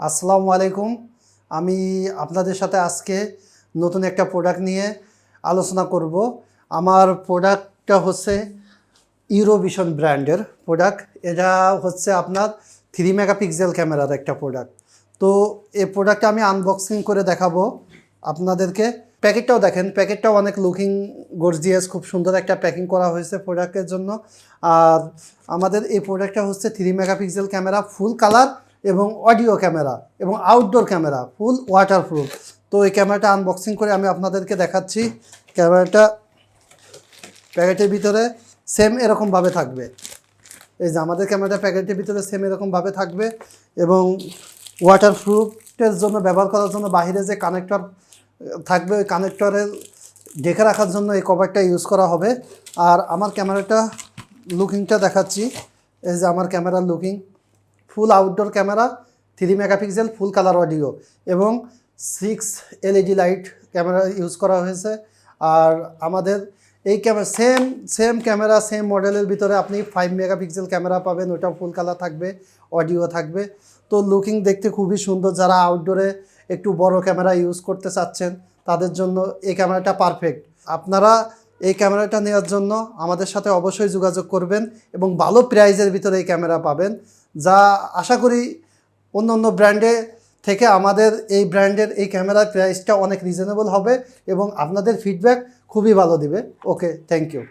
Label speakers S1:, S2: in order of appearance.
S1: আসসালামু আলাইকুম। আমি আপনাদের সাথে আজকে নতুন একটা প্রোডাক্ট নিয়ে আলোচনা করব। আমার প্রোডাক্টটা হচ্ছে ইউরোভিশন ব্র্যান্ডের প্রোডাক্ট এটা হচ্ছে আপনার থ্রি মেগাপিক্সেল ক্যামেরার একটা প্রোডাক্ট তো এই প্রোডাক্টটা আমি আনবক্সিং করে দেখাবো আপনাদেরকে। প্যাকেটটাও দেখেন, প্যাকেটটাও অনেক লুকিং গর্জিয়াস খুব সুন্দর একটা প্যাকিং করা হয়েছে প্রোডাক্টের জন্য। আর আমাদের এই প্রোডাক্টটা হচ্ছে three megapixel camera full colour এবং অডিও ক্যামেরা এবং আউটডোর ক্যামেরা ফুল ওয়াটারপ্রুফ তো এই ক্যামেরাটা আনবক্সিং করে আমি আপনাদেরকে দেখাচ্ছি। ক্যামেরাটা প্যাকেটের ভিতরে সেম এরকমভাবে থাকবে। এই যে আমাদের ক্যামেরাটা প্যাকেটের ভিতরে সেম এরকমভাবে থাকবে এবং ওয়াটারপ্রুফের জন্য, ব্যবহার করার জন্য বাইরে যে কানেক্টর থাকবে, ওই কানেক্টরের ঢেকে রাখার জন্য এই কভারটা ইউজ করা হবে। আর আমার ক্যামেরাটা লুকিংটা দেখাচ্ছি। এই যে আমার ক্যামেরার looking full outdoor camera three megapixel full colour audio এবং six LED light camera use করা হয়েছে। আর আমাদের এই camera same same camera same মডেলের ভিতরে আপনি ফাইভ মেগাপিক্সেল ক্যামেরা পাবেন ওটা ফুল কালার থাকবে অডিও থাকবে। তো লুকিং দেখতে খুবই সুন্দর, যারা আউটডোরে একটু বড় ক্যামেরা ইউজ করতে চাচ্ছেন, তাদের জন্য এই ক্যামেরাটা পারফেক্ট আপনারা এই ক্যামেরাটা নেওয়ার জন্য আমাদের সাথে অবশ্যই যোগাযোগ করবেন এবং ভালো প্রাইজের ভিতরে এই ক্যামেরা পাবেন। যা আশা করি অন্য অন্য ব্র্যান্ডে থেকে আমাদের এই ব্র্যান্ডের এই ক্যামেরার প্রাইসটা অনেক রিজনেবল হবে এবং আপনাদের ফিডব্যাক খুবই ভালো দিবে। Okay thank you